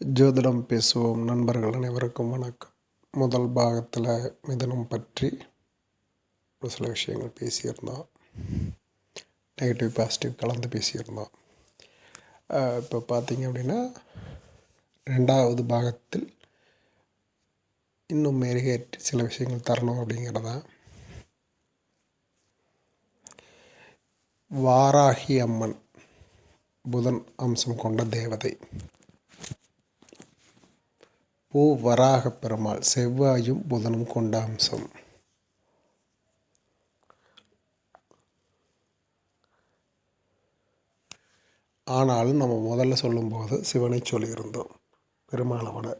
ஜோதிடம் பேசுவோம். நண்பர்கள் அனைவருக்கும் வணக்கம். முதல் பாகத்தில் மிதனம் பற்றி ஒரு சில விஷயங்கள் பேசியிருந்தோம். நெகட்டிவ் பாசிட்டிவ் கலந்து பேசியிருந்தோம். இப்போ பார்த்தீங்க அப்படின்னா ரெண்டாவது பாகத்தில் இன்னும் மெருகேற்றி சில விஷயங்கள் தரணும் அப்படிங்கிறதான் வாராகி அம்மன் புதன் அம்சம் கொண்ட தேவதை. பூ வராக பெருமாள் செவ்வாயும் புதனும் கொண்ட அம்சம் ஆனாலும் நம்ம முதல்ல சொல்லும்போது சிவனை சொல்லியிருந்தோம் பெருமாளை விட.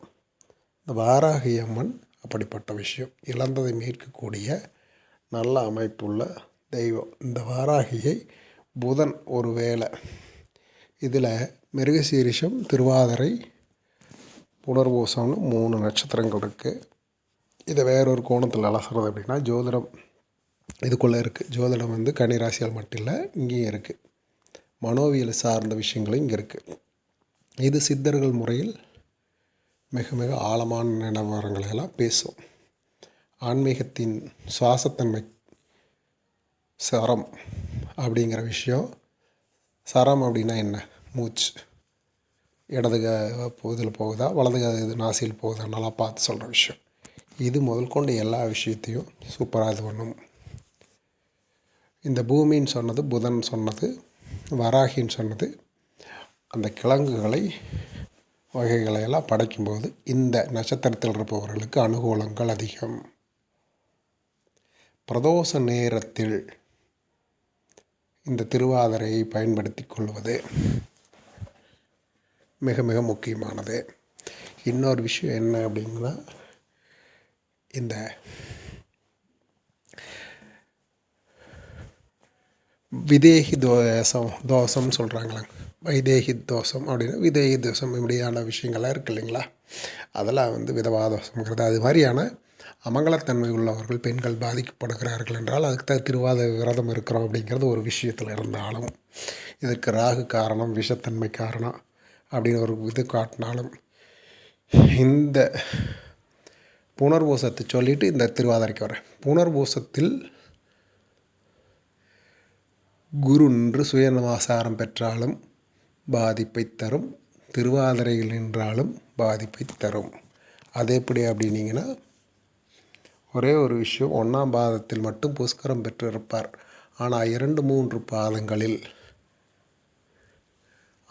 இந்த வாராகி அம்மன் அப்படிப்பட்ட விஷயம் இழந்ததை மீட்கக்கூடிய நல்ல அமைப்புள்ள தெய்வம். இந்த வாராகியை புதன் ஒரு வேளை இதில் மிருகசீரிஷம் திருவாதிரை புனர்பூசம்னு மூணு நட்சத்திரங்கள் இருக்குது இதை வேறொரு கோணத்தில் அலசுறது அப்படின்னா ஜோதிடம் இதுக்குள்ளே இருக்குது ஜோதிடம் வந்து கன்னிராசியால் மட்டும் இல்லை இங்கேயும் இருக்குது மனோவியல் சார்ந்த விஷயங்களும் இங்கே இருக்குது இது சித்தர்கள் முறையில் மிக மிக ஆழமான நிலவரங்களை எல்லாம் பேசும். ஆன்மீகத்தின் சுவாசத்தன்மை சரம் அப்படிங்கிற விஷயம். சரம் அப்படின்னா என்ன? மூச்சு. இடது இதில் போகுதா வலது இது நாசியில் போகுதா நல்லா பார்த்து சொல்கிற விஷயம். இது முதல் கொண்டு எல்லா விஷயத்தையும் சூப்பராக இது பண்ணும். இந்த பூமின்னு சொன்னது புதன் சொன்னது வராகின்னு சொன்னது அந்த கிழங்குகளை வகைகளை எல்லாம் படைக்கும்போது இந்த நட்சத்திரத்தில் இருப்பவர்களுக்கு அனுகூலங்கள் அதிகம். பிரதோஷ நேரத்தில் இந்த திருவாதிரையை பயன்படுத்தி கொள்வது மிக மிக முக்கியமானது. இன்னொரு விஷயம் என்ன அப்படின்னா இந்த விதேகி தோசம் தோஷம்னு சொல்கிறாங்களே வைதேகி தோஷம் அப்படின்னா விதேகி தோஷம் இப்படியான விஷயங்கள்லாம் இருக்கு இல்லைங்களா? அதெல்லாம் வந்து விதவா தோசம்ங்கிறது. அது மாதிரியான அமங்கலத்தன்மை உள்ளவர்கள் பெண்கள் பாதிக்கப்படுகிறார்கள் என்றால் அதுக்கு தான் திருவாத விரதம் இருக்கிறோம் அப்படிங்கிறது ஒரு விஷயத்தில் இருந்தாலும் இதற்கு ராகு காரணம் விஷத்தன்மை காரணம் அப்படின்னு ஒரு இது காட்டினாலும் இந்த புனர்பூசத்தை சொல்லிட்டு இந்த திருவாதிரைக்கு வரேன் புனர்பூசத்தில் குரு நின்று சுயநமாசாரம் பெற்றாலும் பாதிப்பை தரும். திருவாதிரையில் நின்றாலும் பாதிப்பை தரும். அது எப்படி அப்படின்னீங்கன்னா ஒரே ஒரு விஷயம் ஒன்றாம் பாதத்தில் மட்டும் புஷ்கரம் பெற்றிருப்பார். ஆனால் இரண்டு மூன்று பாதங்களில்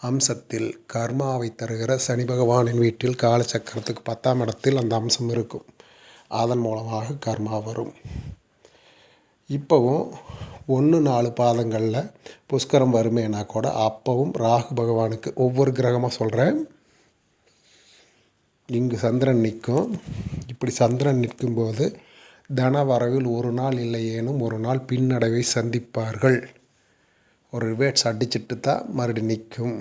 அம்சத்தில் கர்மாவை தருகிற சனி பகவானின் வீட்டில் காலச்சக்கரத்துக்கு பத்தாம் இடத்தில் அந்த அம்சம் இருக்கும். அதன் மூலமாக கர்மா வரும். இப்போவும் ஒன்று நாலு பாதங்களில் புஷ்கரம் வருமேனா கூட அப்போவும் ராகு பகவானுக்கு ஒவ்வொரு கிரகமாக சொல்கிறேன் இங்கு சந்திரன் நிற்கும். இப்படி சந்திரன் நிற்கும்போது தன வரவில் ஒரு நாள் இல்லையேனும் ஒரு நாள் பின்னடைவை சந்திப்பார்கள். ஒரு ரிவேட்ஸ் அடிச்சிட்டு தான் மறுபடி நிற்கும்.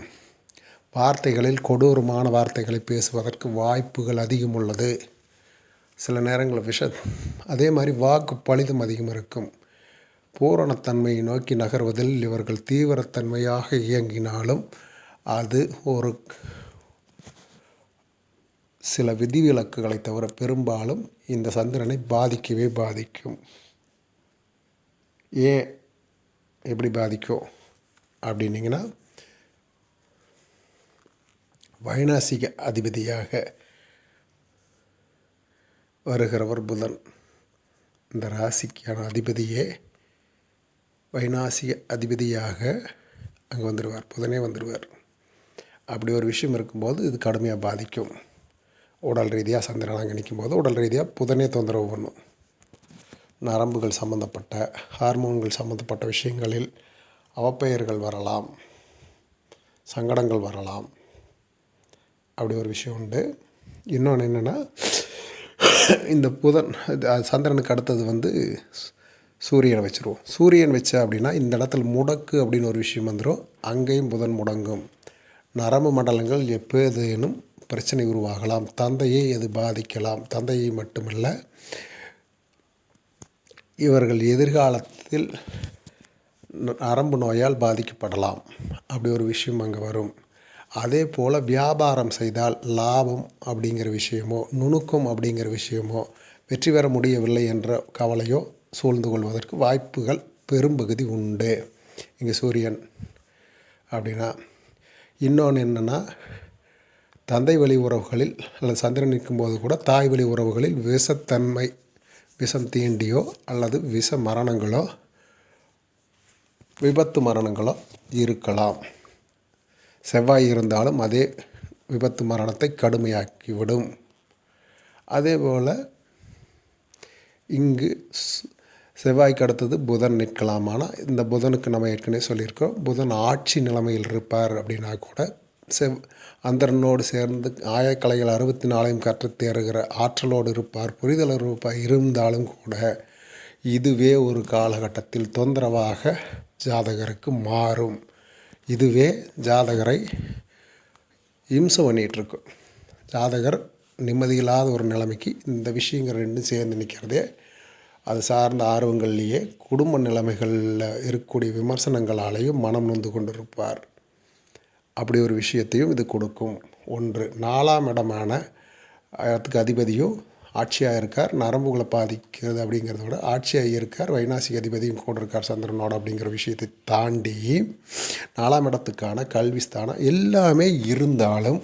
வார்த்தைகளில் கொடூரமான வார்த்தைகளை பேசுவதற்கு வாய்ப்புகள் அதிகம் உள்ளது சில நேரங்களில் விஷ அதே மாதிரி வாக்கு பலிதம் அதிகம் இருக்கும். பூரணத்தன்மையை நோக்கி நகர்வதில் இவர்கள் தீவிரத்தன்மையாக இயங்கினாலும் அது ஒரு சில விதிவிலக்குகளை தவிர பெரும்பாலும் இந்த சந்திரனை பாதிக்கவே பாதிக்கும். ஏன்? எப்படி பாதிக்கும்? அப்படின்னீங்கன்னா வைநாசிக அதிபதியாக வருகிறவர் புதன். இந்த ராசிக்கான அதிபதியே வைநாசிக அதிபதியாக அங்கே வந்துடுவார் புதனே வந்துடுவார் அப்படி ஒரு விஷயம் இருக்கும்போது இது கடுமையாக பாதிக்கும். உடல் ரீதியாக சந்திரன் அங்கே நிற்கும்போது உடல் ரீதியாக புதனே தொந்தரவு பண்ணும். நரம்புகள் சம்மந்தப்பட்ட ஹார்மோன்கள் சம்மந்தப்பட்ட விஷயங்களில் அவப்பெயர்கள் வரலாம் சங்கடங்கள் வரலாம். அப்படி ஒரு விஷயம் உண்டு. இன்னொன்று என்னென்னா இந்த புதன் சந்திரனுக்கு அடுத்தது வந்து சூரியனை வச்சுருவோம். சூரியன் வச்சா அப்படின்னா இந்த இடத்துல முடக்கு அப்படின்னு ஒரு விஷயம் வந்துடும் அங்கேயும் புதன் முடங்கும். நரம்பு மண்டலங்கள் எப்போதேனும் பிரச்சனை உருவாகலாம். தந்தையை எது பாதிக்கலாம். தந்தையை மட்டுமல்ல இவர்கள் எதிர்காலத்தில் நரம்பு நோயால் பாதிக்கப்படலாம். அப்படி ஒரு விஷயம் அங்கே வரும். அதே போல் வியாபாரம் செய்தால் லாபம் அப்படிங்கிற விஷயமோ நுணுக்கம் அப்படிங்கிற விஷயமோ வெற்றி பெற முடியவில்லை என்ற கவலையோ சூழ்ந்து கொள்வதற்கு வாய்ப்புகள் பெரும்பகுதி உண்டு. இங்கே சூரியன் அப்படின்னா இன்னொன்று என்னென்னா தந்தை வழி உறவுகளில் அல்லது சந்திரன் நிற்கும்போது கூட தாய் வழி உறவுகளில் விஷத்தன்மை விஷம் தீண்டியோ அல்லது விஷ மரணங்களோ விபத்து மரணங்களும் இருக்கலாம். செவ்வாய் இருந்தாலும் அதே விபத்து மரணத்தை கடுமையாக்கிவிடும். அதே போல் இங்கு செவ்வாய்க்கு அடுத்தது புதன் நிற்கலாமானா இந்த புதனுக்கு நம்ம ஏற்கனவே சொல்லியிருக்கோம். புதன் ஆட்சி நிலைமையில் இருப்பார் அப்படின்னா கூட செவ் அந்தரனோடு சேர்ந்து ஆயக்கலைகள் அறுபத்தி நாளையும் கற்று தேறுகிற ஆற்றலோடு இருப்பார். புரிதல் இருப்பார் இருந்தாலும் கூட இதுவே ஒரு காலகட்டத்தில் தொந்தரவாக ஜாதகருக்கு மாறும். இதுவே ஜாதகரை இம்சம் பண்ணிகிட்ருக்கும் ஜாதகர் நிம்மதியில்லாத ஒரு நிலைமைக்கு இந்த விஷயங்கள் ரெண்டும் சேர்ந்து நிற்கிறதே அது சார்ந்த ஆர்வங்கள்லேயே குடும்ப நிலைமைகளில் இருக்கக்கூடிய விமர்சனங்களாலேயும் மனம் நொந்து கொண்டிருப்பார். அப்படி ஒரு விஷயத்தையும் இது கொடுக்கும். ஒன்று நாலாம் இடமான இடத்துக்கு அதிபதியும் ஆட்சியாக இருக்கார் நரம்புகளை பாதிக்கிறது அப்படிங்கிறத விட ஆட்சியாக இருக்கார் வைநாசிக அதிபதியும் கூட இருக்கார் சந்திரனோட அப்படிங்கிற விஷயத்தை தாண்டி நாலாம் இடத்துக்கான கல்வி ஸ்தானம் எல்லாமே இருந்தாலும்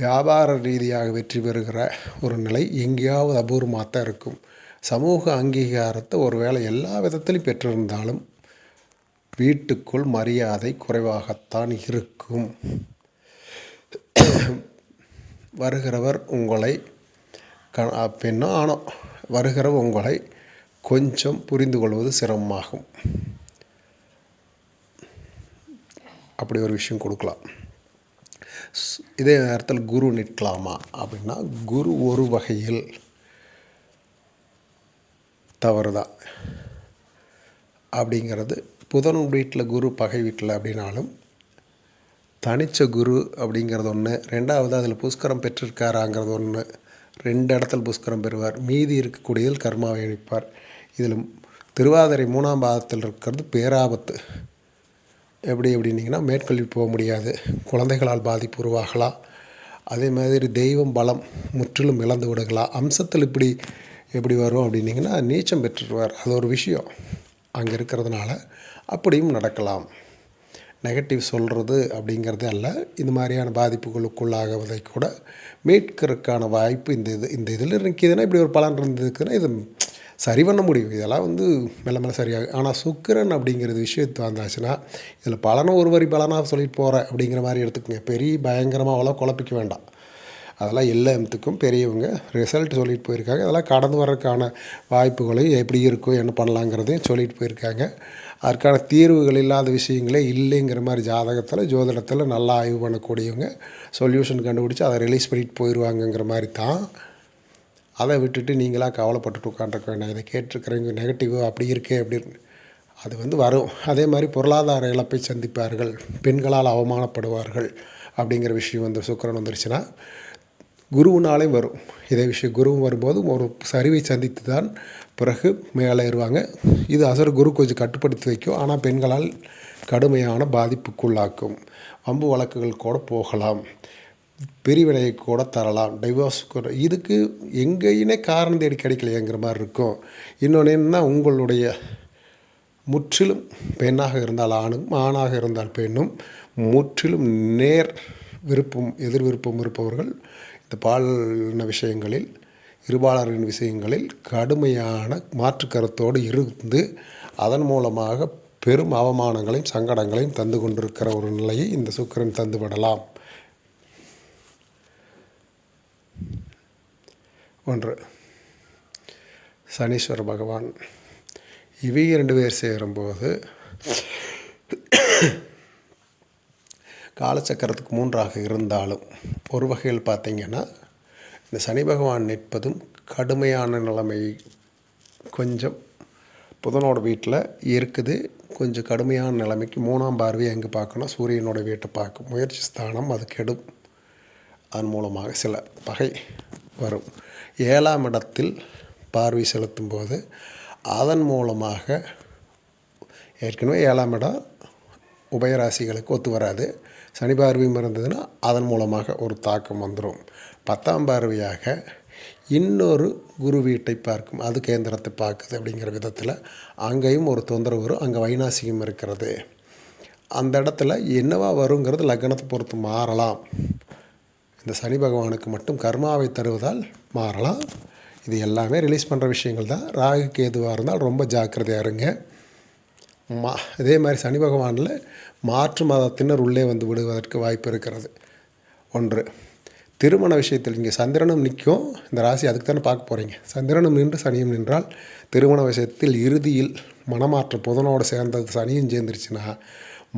வியாபார ரீதியாக வெற்றி பெறுகிற ஒரு நிலை எங்கேயாவது அபூர்வமாக தான் இருக்கும். சமூக அங்கீகாரத்தை ஒரு வேளை எல்லா விதத்திலையும் பெற்றிருந்தாலும் வீட்டுக்குள் மரியாதை குறைவாகத்தான் இருக்கும். வருகிறவர் உங்களை க பெண்ணோ ஆணோ வருகிற உங்களை கொஞ்சம் புரிந்து கொள்வது சிரமமாகும். அப்படி ஒரு விஷயம் கொடுக்கலாம். இதே நேரத்தில் குரு நிற்கலாமா? அப்படின்னா குரு ஒரு வகையில் தவறு தான் அப்படிங்கிறது புதன் வீட்டில் குரு பகை வீட்டில் அப்படின்னாலும் தனிச்ச குரு அப்படிங்கிறது ஒன்று ரெண்டாவது அதில் புஷ்கரம் பெற்றிருக்காராங்கிறது ஒன்று ரெண்டு இடத்துல புஷ்கரம் பெறுவார். மீதி இருக்கக்கூடியதில் கர்மாவை அழிப்பார். இதில் திருவாதிரை மூணாம் பாதத்தில் இருக்கிறது பேராபத்து. எப்படி எப்படின்னீங்கன்னா மேற்கல்வி போக முடியாது. குழந்தைகளால் பாதிப்பு உருவாகலாம். அதே மாதிரி தெய்வம் பலம் முற்றிலும் இழந்து விடுகலாம். அம்சத்தில் இப்படி எப்படி வரும் அப்படின்னிங்கன்னா நீச்சம் பெற்றுருவார் அது ஒரு விஷயம். அங்கே இருக்கிறதுனால அப்படியும் நடக்கலாம். நெகட்டிவ் சொல்கிறது அப்படிங்கிறது அல்ல. இந்த மாதிரியான பாதிப்புகளுக்குள்ளாகுவதை கூட மீட்கிறதுக்கான வாய்ப்பு இந்த இது இந்த இதில் இருக்குதுன்னா இப்படி ஒரு பலன் இருந்ததுக்குன்னா இது சரி பண்ண முடியும். இதெல்லாம் வந்து மெல்ல மெல்ல சரியாகும். ஆனால் சுக்கிரன் அப்படிங்கிறது விஷயத்து வந்தாச்சுன்னா இதில் பலனை ஒரு வரி பலனாக சொல்லிட்டு போகிறேன் அப்படிங்கிற மாதிரி எடுத்துக்கோங்க. பெரிய பயங்கரமாக அவ்வளோ குழப்பிக்க வேண்டாம். அதெல்லாம் எல்லாத்துக்கும் பெரியவங்க ரிசல்ட் சொல்லிட்டு போயிருக்காங்க. அதெல்லாம் கடந்து வர்றதுக்கான வாய்ப்புகளையும் எப்படி இருக்கும் என்ன பண்ணலாங்கிறதையும் சொல்லிட்டு போயிருக்காங்க. அதற்கான தீர்வுகள் இல்லாத விஷயங்களே இல்லைங்கிற மாதிரி ஜாதகத்தில் ஜோதிடத்தில் நல்லா ஆய்வு பண்ணக்கூடியவங்க சொல்யூஷன் கண்டுபிடிச்சி அதை ரிலீஸ் பண்ணிட்டு போயிடுவாங்கங்கிற மாதிரி தான். அதை விட்டுட்டு நீங்களாக கவலைப்பட்டுட்டு உட்காந்துருக்க வேண்டாம். இதை கேட்டிருக்கிறவங்க நெகட்டிவ் அப்படி இருக்கே அப்படின்னு. அது வந்து வரும். அதே மாதிரி பொருளாதார இழப்பை சந்திப்பார்கள். பெண்களால் அவமானப்படுவார்கள் அப்படிங்கிற விஷயம் வந்து சுக்கரன் வந்துருச்சுன்னா குருவுனாலே வரும். இதே விஷயம் குருவும் வரும்போது ஒரு சரிவை சந்தித்து தான் பிறகு மேலே ஏறுவாங்க இது அசர் குரு கொஞ்சம் கட்டுப்படுத்தி வைக்கும். ஆனால் பெண்களால் கடுமையான பாதிப்புக்குள்ளாக்கும். வம்பு வழக்குகள் கூட போகலாம். பிரிவினையை கூட தரலாம். டைவர்ஸ் கூட இதுக்கு எங்கேயுமே காரணம் தேடி கிடைக்கலையேங்கிற மாதிரி இருக்கும். இன்னொன்று என்ன உங்களுடைய முற்றிலும் பெண்ணாக இருந்தால் ஆணும் ஆணாக இருந்தால் பெண்ணும் முற்றிலும் நேர் விருப்பம் எதிர் விருப்பம் இருப்பவர்கள் இந்த பாலின விஷயங்களில் இருபாளரின் விஷயங்களில் கடுமையான மாற்று கருத்தோடு இருந்து அதன் மூலமாக பெரும் அவமானங்களையும் சங்கடங்களையும் தந்து கொண்டிருக்கிற ஒரு நிலையை இந்த சுக்கரன் தந்துவிடலாம் ஒன்று. சனீஸ்வர பகவான். இவை இரண்டு பேர் சேரும்போது காலச்சக்கரத்துக்கு மூன்றாக இருந்தாலும் ஒரு வகையில் பார்த்திங்கன்னா இந்த சனி பகவான் நிற்பதும் கடுமையான நிலைமை கொஞ்சம் புதனோட வீட்டில் இருக்குது. கொஞ்சம் கடுமையான நிலைமைக்கு மூணாம் பார்வையை எங்கே பார்க்கணும்? சூரியனோட வீட்டை பார்க்க முயற்சி ஸ்தானம் அது கெடும். அதன் மூலமாக சில பகை வரும். ஏழாம் இடத்தில் பார்வை செலுத்தும் போது அதன் மூலமாக ஏற்கனவே ஏழாம் இடம் உபயராசிகளுக்கு ஒத்து வராது. சனி பார்வையும் இருந்ததுன்னா அதன் மூலமாக ஒரு தாக்கம் வந்துடும் பத்தாம் பார்வையாக இன்னொரு குரு வீட்டை பார்க்கும். அது கேந்திரத்தை பார்க்குது அப்படிங்கிற விதத்தில் அங்கேயும் ஒரு தொந்தரவு வரும். அங்கே வைநாசிகம் இருக்கிறது. அந்த இடத்துல என்னவா வருங்கிறது லக்னத்தை பொறுத்து மாறலாம். இந்த சனி பகவானுக்கு மட்டும் கர்மாவை தருவதால் மாறலாம். இது எல்லாமே ரிலீஸ் பண்ணுற விஷயங்கள் தான். ராகு கேதுவாக இருந்தால் ரொம்ப ஜாக்கிரதையாக இருங்க. மா இதே மாதிரி சனி பகவானில் மாற்று மதத்தினர் உள்ளே வந்து விடுவதற்கு வாய்ப்பு இருக்கிறது. ஒன்று திருமண விஷயத்தில் இங்கே சந்திரனும் நிற்கும். இந்த ராசி அதுக்கு தானே பார்க்க போகிறீங்க சந்திரனும் நின்று சனியும் நின்றால் திருமண விஷயத்தில் இறுதியில் மனமாற்றம் புதனோடு சேர்ந்தது சனியும் சேர்ந்துருச்சுன்னா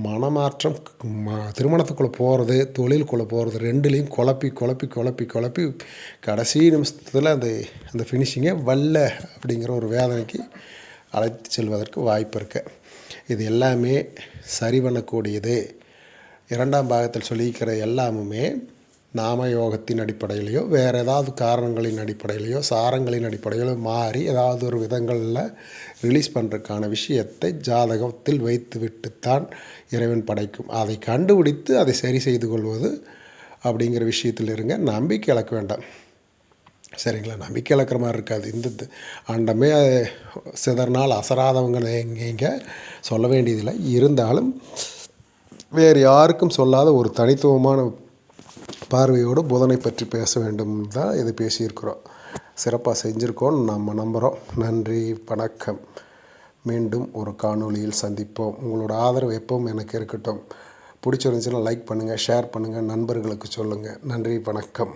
மனமாற்றம் ம திருமணத்துக்குள்ளே போகிறது தொழிலுக்குள்ளே போகிறது ரெண்டுலேயும் குழப்பி குழப்பி குழப்பி குழப்பி கடைசி நிமிஷத்தில் அந்த அந்த ஃபினிஷிங்கை வல்ல அப்படிங்கிற ஒரு வேதனைக்கு அழைத்து செல்வதற்கு வாய்ப்பு இருக்குது இது எல்லாமே சரி பண்ணக்கூடியது. இரண்டாம் பாகத்தில் சொல்லியிருக்கிற எல்லாமுமே நாம யோகத்தின் அடிப்படையிலையோ வேறு ஏதாவது காரணங்களின் அடிப்படையிலையோ சாரங்களின் அடிப்படையிலோ மாறி ஏதாவது ஒரு விதங்களில் ரிலீஸ் பண்ணுறதுக்கான விஷயத்தை ஜாதகத்தில் வைத்து விட்டுத்தான் இறைவன் படைக்கும். அதை கண்டுபிடித்து அதை சரி செய்து கொள்வது அப்படிங்கிற விஷயத்தில் இருங்க. நம்பிக்கை இழக்க வேண்டாம். சரிங்களா? நம்பிக்கை இழக்கிற மாதிரி இருக்காது. இந்த ஆண்டமே சிதறினால் அசராதவங்க எங்கேங்க சொல்ல வேண்டியதில்லை. இருந்தாலும் வேறு யாருக்கும் சொல்லாத ஒரு தனித்துவமான பார்வையோடு புதனை பற்றி பேச வேண்டும் தான் இது பேசியிருக்கிறோம். சிறப்பாக செஞ்சுருக்கோம் நம்ம நம்புகிறோம் நன்றி வணக்கம். மீண்டும் ஒரு காணொளியில் சந்திப்போம். உங்களோட ஆதரவு எப்பவும் எனக்கு இருக்கட்டும். பிடிச்சிருந்துச்சுன்னா லைக் பண்ணுங்கள் ஷேர் பண்ணுங்கள் நண்பர்களுக்கு சொல்லுங்கள் நன்றி வணக்கம்.